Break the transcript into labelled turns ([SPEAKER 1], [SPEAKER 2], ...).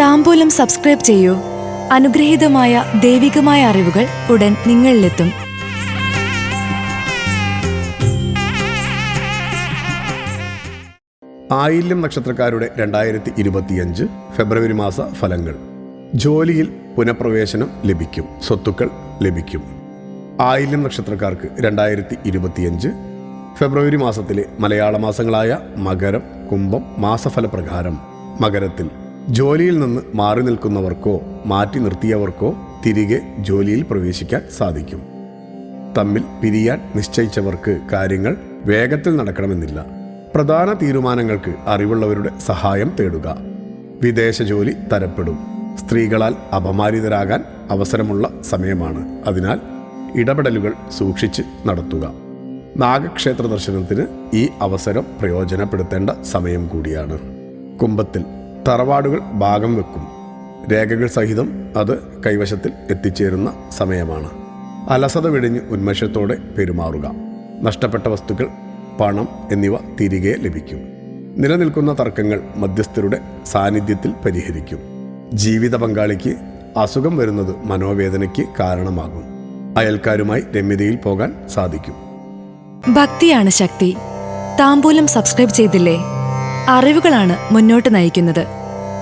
[SPEAKER 1] താമ്പൂലം subscribe ചെയ്യൂ. അനുഗ്രഹീതമായ ദൈവികമായ അറിവുകൾ ഉടൻ നിങ്ങളിലെത്തും.
[SPEAKER 2] ആയില്യം നക്ഷത്രക്കാരുടെ രണ്ടായിരത്തി ഇരുപത്തിയഞ്ച് ഫെബ്രുവരി മാസ ഫലങ്ങൾ. ജോലിയിൽ പുനഃപ്രവേശനം ലഭിക്കും. സ്വത്തുക്കൾ ലഭിക്കും. ആയില്യം നക്ഷത്രക്കാർക്ക് രണ്ടായിരത്തി ഇരുപത്തിയഞ്ച് ഫെബ്രുവരി മാസത്തിലെ മലയാള മാസങ്ങളായ മകരം കുംഭം മാസഫലപ്രകാരം മകരത്തിൽ ജോലിയിൽ നിന്ന് മാറി നിൽക്കുന്നവർക്കോ മാറ്റി നിർത്തിയവർക്കോ തിരികെ ജോലിയിൽ പ്രവേശിക്കാൻ സാധിക്കും. തമ്മിൽ പിരിയാൻ നിശ്ചയിച്ചവർക്ക് കാര്യങ്ങൾ വേഗത്തിൽ നടക്കണമെന്നില്ല. പ്രധാന തീരുമാനങ്ങൾക്ക് അറിവുള്ളവരുടെ സഹായം തേടുക. വിദേശ ജോലി തരപ്പെടും. സ്ത്രീകളാൽ അപമാനിതരാകാൻ അവസരമുള്ള സമയമാണ്. അതിനാൽ ഇടപെടലുകൾ സൂക്ഷിച്ച് നടത്തുക. നാഗക്ഷേത്ര ദർശനത്തിന് ഈ അവസരം പ്രയോജനപ്പെടുത്തേണ്ട സമയം കൂടിയാണ്. കുംഭത്തിൽ തറവാടുകൾ ഭാഗം വെക്കും. രേഖകൾ സഹിതം അത് കൈവശത്തിൽ എത്തിച്ചേരുന്ന സമയമാണ്. അലസത വെടിഞ്ഞ് ഉന്മേഷത്തോടെ പെരുമാറുക. നഷ്ടപ്പെട്ട വസ്തുക്കൾ പണം എന്നിവ തിരികെ ലഭിക്കും. നിലനിൽക്കുന്ന തർക്കങ്ങൾ മധ്യസ്ഥരുടെ സാന്നിധ്യത്തിൽ പരിഹരിക്കും. ജീവിത പങ്കാളിക്ക് അസുഖം വരുന്നത് മനോവേദനയ്ക്ക് കാരണമാകും. അയൽക്കാരുമായി രമ്യതയിൽ പോകാൻ സാധിക്കും.
[SPEAKER 1] ഭക്തിയാണ് ശക്തി. താമ്പൂലം സബ്സ്ക്രൈബ് ചെയ്തില്ലേ? അറിവുകളാണ് മുന്നോട്ട് നയിക്കുന്നത്.